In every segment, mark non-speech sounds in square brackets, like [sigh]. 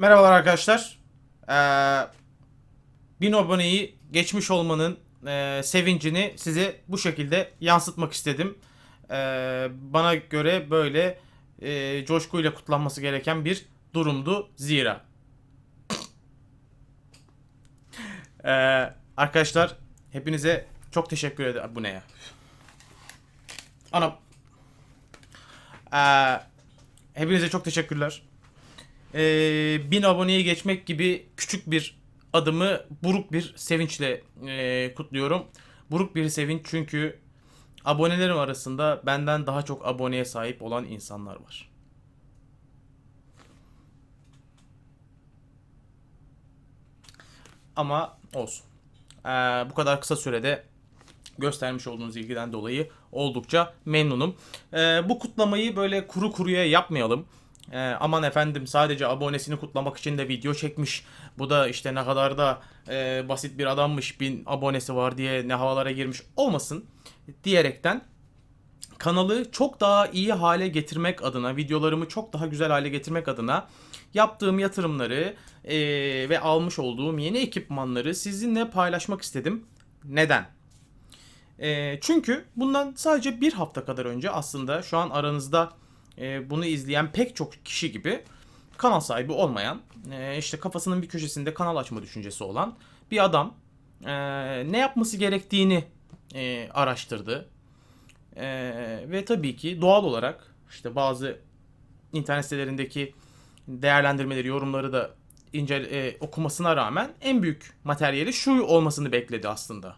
Merhabalar arkadaşlar. Ee, 1000 aboneyi geçmiş olmanın e, sevincini size bu şekilde yansıtmak istedim. Ee, bana göre böyle e, coşkuyla kutlanması gereken bir durumdu zira. [laughs] Ee, arkadaşlar hepinize çok teşekkür ederim. Bu ne ya? Anam. Ee, hepinize çok teşekkürler. Ee, 1000 aboneye geçmek gibi küçük bir adımı buruk bir sevinçle e, kutluyorum. Buruk bir sevinç çünkü abonelerim arasında benden daha çok aboneye sahip olan insanlar var. Ama olsun. Ee, bu kadar kısa sürede göstermiş olduğunuz ilgiden dolayı oldukça memnunum. Ee, bu kutlamayı böyle kuru kuruya yapmayalım. Ee, aman efendim sadece abonesini kutlamak için de video çekmiş. Bu da işte ne kadar da e, basit bir adammış bin abonesi var diye ne havalara girmiş olmasın diyerekten kanalı çok daha iyi hale getirmek adına, videolarımı çok daha güzel hale getirmek adına yaptığım yatırımları e, ve almış olduğum yeni ekipmanları sizinle paylaşmak istedim. Neden? E, çünkü bundan sadece bir hafta kadar önce aslında şu an aranızda e, bunu izleyen pek çok kişi gibi kanal sahibi olmayan, e, işte kafasının bir köşesinde kanal açma düşüncesi olan bir adam e, ne yapması gerektiğini e, araştırdı. Ve tabii ki doğal olarak işte bazı internet sitelerindeki değerlendirmeleri, yorumları da ince okumasına rağmen en büyük materyali şu olmasını bekledi aslında.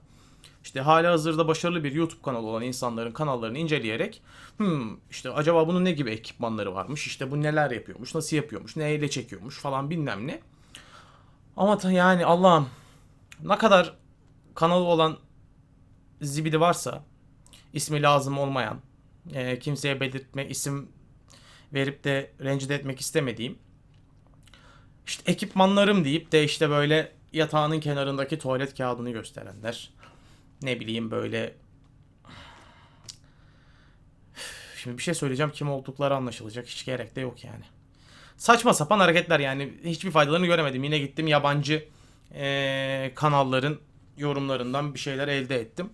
İşte hala hazırda başarılı bir YouTube kanalı olan insanların kanallarını inceleyerek hmm, işte acaba bunun ne gibi ekipmanları varmış, işte bu neler yapıyormuş, nasıl yapıyormuş, neyle çekiyormuş falan bilmem ne. Ama yani Allah'ım ne kadar kanalı olan zibidi varsa ismi lazım olmayan, e, kimseye belirtme isim verip de rencide etmek istemediğim işte ekipmanlarım deyip de işte böyle yatağının kenarındaki tuvalet kağıdını gösterenler. Ne bileyim böyle Şimdi bir şey söyleyeceğim kim oldukları anlaşılacak. Hiç gerek de yok yani. Saçma sapan hareketler yani. Hiçbir faydalarını göremedim. Yine gittim yabancı eee, kanalların yorumlarından bir şeyler elde ettim.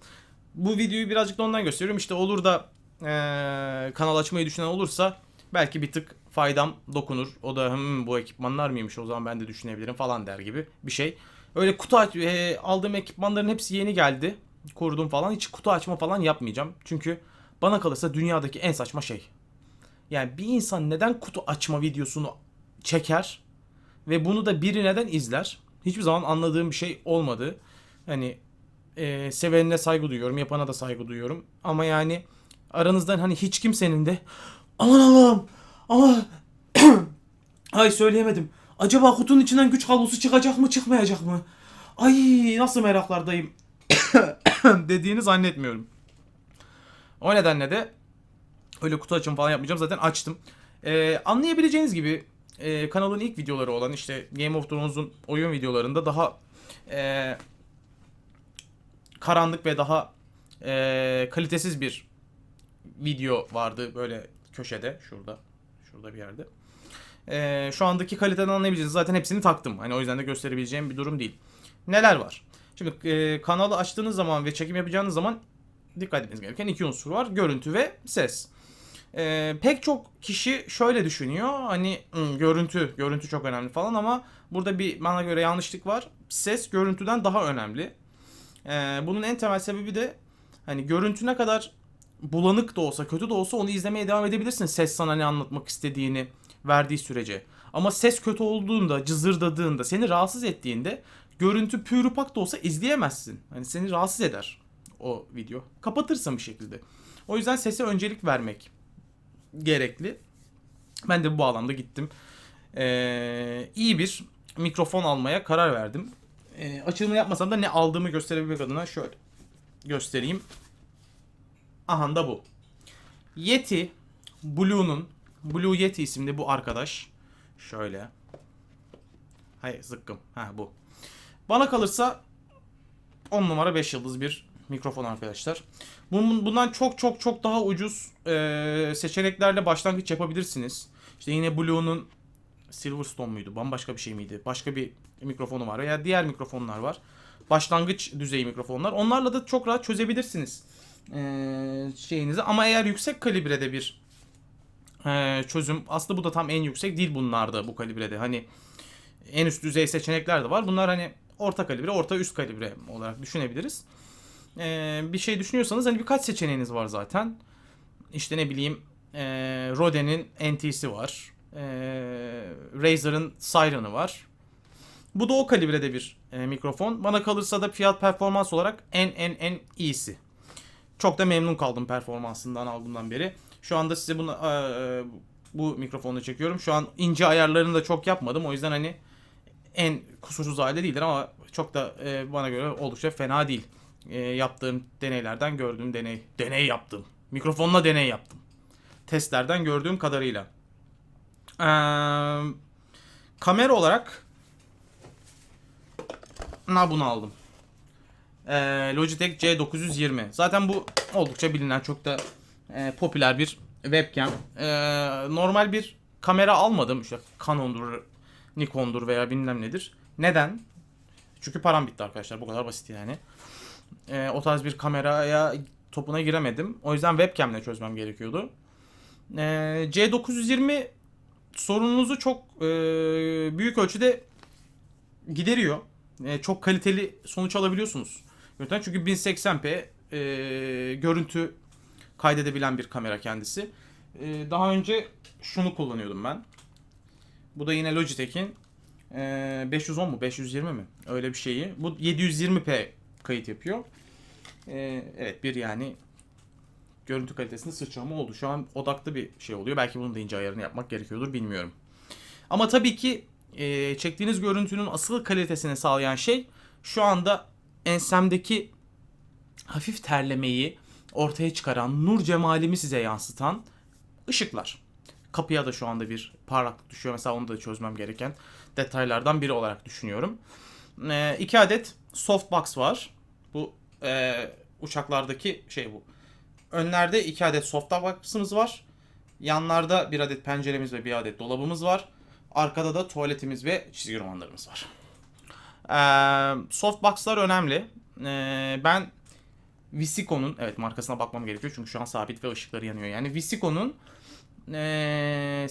Bu videoyu birazcık da ondan gösteriyorum. İşte olur da eee, kanal açmayı düşünen olursa belki bir tık faydam dokunur. O da "Hmm, bu ekipmanlar mıymış o zaman ben de düşünebilirim falan der gibi bir şey. Öyle kutu e, aldığım ekipmanların hepsi yeni geldi. Kurdum falan. Hiç kutu açma falan yapmayacağım. Çünkü bana kalırsa dünyadaki en saçma şey. Yani bir insan neden kutu açma videosunu çeker ve bunu da biri neden izler? Hiçbir zaman anladığım bir şey olmadı. Hani e, sevenine saygı duyuyorum, yapana da saygı duyuyorum. Ama yani aranızdan hani hiç kimsenin de aman Allah'ım ama [clears throat] ay söyleyemedim. Acaba kutunun içinden güç kablosu çıkacak mı çıkmayacak mı? Ay nasıl meraklardayım [coughs] dediğini zannetmiyorum. O nedenle de öyle kutu açım falan yapmayacağım. Zaten açtım. Ee, anlayabileceğiniz gibi e, kanalın ilk videoları olan işte Game of Thrones'un oyun videolarında daha e, karanlık ve daha e, kalitesiz bir video vardı böyle köşede şurada şurada bir yerde. E, şu andaki kaliteden anlayabileceğiniz zaten hepsini taktım. Hani o yüzden de gösterebileceğim bir durum değil. Neler var? Şimdi e, kanalı açtığınız zaman ve çekim yapacağınız zaman dikkat etmeniz gereken iki unsur var. Görüntü ve ses. Ee, pek çok kişi şöyle düşünüyor. Hani "Hmm, görüntü, görüntü çok önemli falan ama burada bir bana göre yanlışlık var. Ses görüntüden daha önemli. Ee, bunun en temel sebebi de hani görüntü ne kadar bulanık da olsa, kötü de olsa onu izlemeye devam edebilirsin. Ses sana ne anlatmak istediğini verdiği sürece. Ama ses kötü olduğunda, cızırdadığında, seni rahatsız ettiğinde görüntü pürüpak da olsa izleyemezsin. Hani seni rahatsız eder o video. Kapatırsın bir şekilde. O yüzden sese öncelik vermek gerekli. Ben de bu bağlamda gittim. Ee, iyi bir mikrofon almaya karar verdim. Ee, açılımı yapmasam da ne aldığımı gösterebilmek adına şöyle göstereyim. Aha da bu. Yeti Blue'nun Blue Yeti isimli bu arkadaş. Şöyle. Hayır zıkkım. Ha bu. Bana kalırsa 10 numara 5 yıldız bir mikrofon arkadaşlar. Bundan çok çok çok daha ucuz seçeneklerle başlangıç yapabilirsiniz. İşte yine Blue'nun Silverstone muydu? Bambaşka bir şey miydi? Başka bir mikrofonu var veya diğer mikrofonlar var. Başlangıç düzeyi mikrofonlar. Onlarla da çok rahat çözebilirsiniz şeyinizi. Ama eğer yüksek kalibrede bir çözüm aslında bu da tam en yüksek değil bunlarda bu kalibrede. Hani en üst düzey seçenekler de var. Bunlar hani orta kalibre, orta üst kalibre olarak düşünebiliriz. Ee, bir şey düşünüyorsanız hani birkaç seçeneğiniz var zaten. İşte ne bileyim ee, Rode'nin NT'si var. Ee, Razer'ın Siren'ı var. Bu da o kalibrede bir e, mikrofon. Bana kalırsa da fiyat performans olarak en en en iyisi. Çok da memnun kaldım performansından aldığımdan beri. Şu anda size bunu e, bu mikrofonu çekiyorum. Şu an ince ayarlarını da çok yapmadım. O yüzden hani en kusursuz hali değildir ama çok da e, bana göre oldukça fena değil. E, yaptığım deneylerden gördüğüm deney deney yaptım. Mikrofonla deney yaptım. Testlerden gördüğüm kadarıyla. Ee, kamera olarak na bunu aldım. Ee, Logitech C920. Zaten bu oldukça bilinen çok da e, popüler bir webcam. Ee, normal bir kamera almadım. İşte Canon'dur, Nikon'dur veya bilmem nedir. Neden? Çünkü param bitti arkadaşlar. Bu kadar basit yani. Ee, o tarz bir kameraya topuna giremedim. O yüzden webcamle çözmem gerekiyordu. Ee, C920 sorununuzu çok e, büyük ölçüde gideriyor. E, çok kaliteli sonuç alabiliyorsunuz. Çünkü 1080p e, görüntü kaydedebilen bir kamera kendisi. E, daha önce şunu kullanıyordum ben. Bu da yine Logitech'in e, 510 mu 520 mi öyle bir şeyi. Bu 720p kayıt yapıyor. E, evet bir yani görüntü kalitesinde sıçrama oldu. Şu an odaklı bir şey oluyor. Belki bunun da ince ayarını yapmak gerekiyordur bilmiyorum. Ama tabii ki e, çektiğiniz görüntünün asıl kalitesini sağlayan şey şu anda ensemdeki hafif terlemeyi ortaya çıkaran, nur cemalimi size yansıtan ışıklar. Kapıya da şu anda bir parlaklık düşüyor. Mesela onu da çözmem gereken detaylardan biri olarak düşünüyorum. E, iki adet softbox var. Bu e, uçaklardaki şey bu. Önlerde iki adet softbox'ımız var. Yanlarda bir adet penceremiz ve bir adet dolabımız var. Arkada da tuvaletimiz ve çizgi romanlarımız var. Ee, softbox'lar önemli. Ee, ben Visico'nun, evet markasına bakmam gerekiyor çünkü şu an sabit ve ışıkları yanıyor. Yani Visico'nun ee,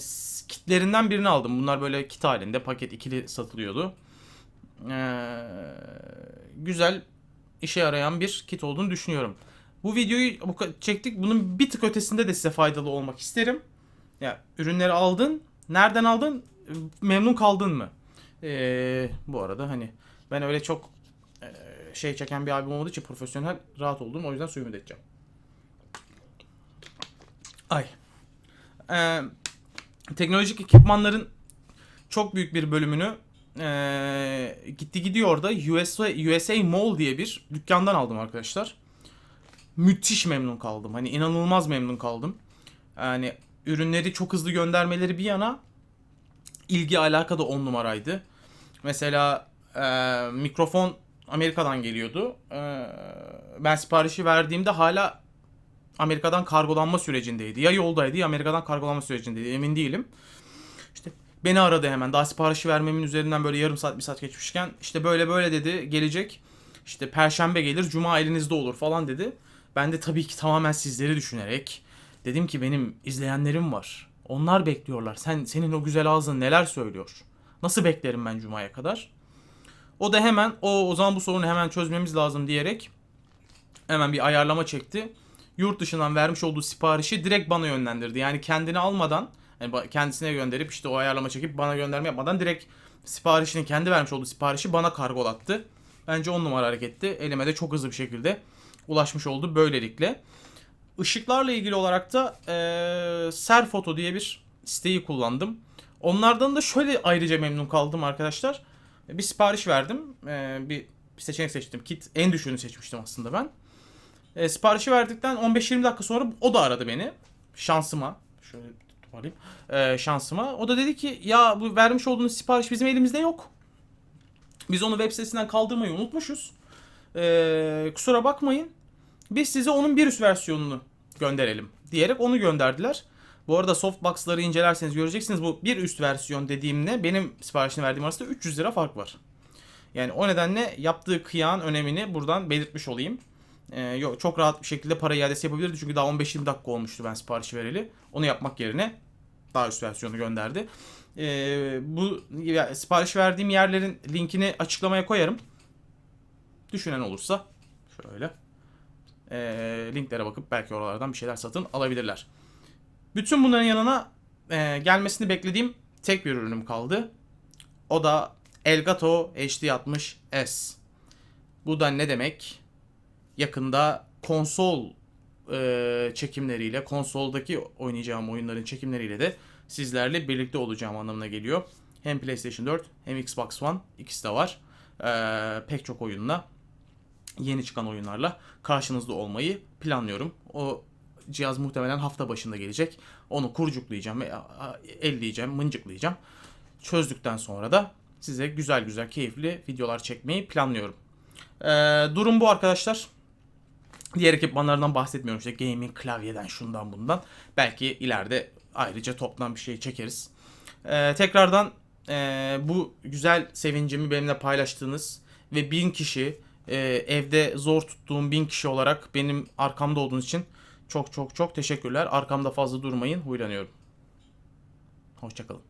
kitlerinden birini aldım. Bunlar böyle kit halinde paket ikili satılıyordu. Ee, güzel işe yarayan bir kit olduğunu düşünüyorum. Bu videoyu çektik. Bunun bir tık ötesinde de size faydalı olmak isterim. Ya ürünleri aldın. Nereden aldın? Memnun kaldın mı? Ee, bu arada hani ben öyle çok şey çeken bir abim olmadığı için profesyonel rahat oldum. O yüzden suyumu da içeceğim. Ay. Ee, teknolojik ekipmanların çok büyük bir bölümünü ee, gitti gidiyor da USA, USA Mall diye bir dükkandan aldım arkadaşlar. Müthiş memnun kaldım. Hani inanılmaz memnun kaldım. Yani ürünleri çok hızlı göndermeleri bir yana ilgi alaka da on numaraydı. Mesela e, mikrofon Amerika'dan geliyordu. E, ben siparişi verdiğimde hala Amerika'dan kargolanma sürecindeydi. Ya yoldaydı ya Amerika'dan kargolanma sürecindeydi. Emin değilim. İşte beni aradı hemen. Daha siparişi vermemin üzerinden böyle yarım saat bir saat geçmişken işte böyle böyle dedi gelecek. İşte perşembe gelir cuma elinizde olur falan dedi. Ben de tabii ki tamamen sizleri düşünerek dedim ki benim izleyenlerim var. Onlar bekliyorlar. Sen senin o güzel ağzın neler söylüyor? Nasıl beklerim ben cumaya kadar? O da hemen o o zaman bu sorunu hemen çözmemiz lazım diyerek hemen bir ayarlama çekti. Yurt dışından vermiş olduğu siparişi direkt bana yönlendirdi. Yani kendini almadan yani kendisine gönderip işte o ayarlama çekip bana gönderme yapmadan direkt siparişini kendi vermiş olduğu siparişi bana kargolattı. Bence on numara hareketti. Elime de çok hızlı bir şekilde ulaşmış oldu böylelikle. Işıklarla ilgili olarak da eee Serfoto diye bir siteyi kullandım. Onlardan da şöyle ayrıca memnun kaldım arkadaşlar. Bir sipariş verdim. Bir bir seçenek seçtim. Kit en düşüğünü seçmiştim aslında ben. E, siparişi verdikten 15-20 dakika sonra o da aradı beni. Şansıma. Şöyle toparlayayım. E, şansıma. O da dedi ki ya bu vermiş olduğunuz sipariş bizim elimizde yok. Biz onu web sitesinden kaldırmayı unutmuşuz. E, kusura bakmayın. Biz size onun bir üst versiyonunu gönderelim diyerek onu gönderdiler. Bu arada softbox'ları incelerseniz göreceksiniz bu bir üst versiyon dediğimde benim siparişini verdiğim arasında 300 lira fark var. Yani o nedenle yaptığı kıyağın önemini buradan belirtmiş olayım. Ee, yok çok rahat bir şekilde para iadesi yapabilirdi çünkü daha 15-20 dakika olmuştu ben siparişi vereli. Onu yapmak yerine daha üst versiyonu gönderdi. Ee, bu ya, sipariş verdiğim yerlerin linkini açıklamaya koyarım. Düşünen olursa şöyle e, linklere bakıp belki oralardan bir şeyler satın alabilirler. Bütün bunların yanına e, gelmesini beklediğim tek bir ürünüm kaldı. O da Elgato HD60S. Bu da ne demek? Yakında konsol e, çekimleriyle, konsoldaki oynayacağım oyunların çekimleriyle de sizlerle birlikte olacağım anlamına geliyor. Hem PlayStation 4 hem Xbox One ikisi de var. E, pek çok oyunla yeni çıkan oyunlarla karşınızda olmayı planlıyorum. O cihaz muhtemelen hafta başında gelecek. Onu kurcuklayacağım, elleyeceğim, mıncıklayacağım. Çözdükten sonra da size güzel güzel keyifli videolar çekmeyi planlıyorum. Ee, durum bu arkadaşlar. Diğer ekipmanlardan bahsetmiyorum işte gaming klavyeden şundan bundan. Belki ileride ayrıca toplam bir şey çekeriz. Ee, tekrardan e, bu güzel sevincimi benimle paylaştığınız ve bin kişi e, evde zor tuttuğum bin kişi olarak benim arkamda olduğunuz için çok çok çok teşekkürler. Arkamda fazla durmayın. Huylanıyorum. Hoşçakalın.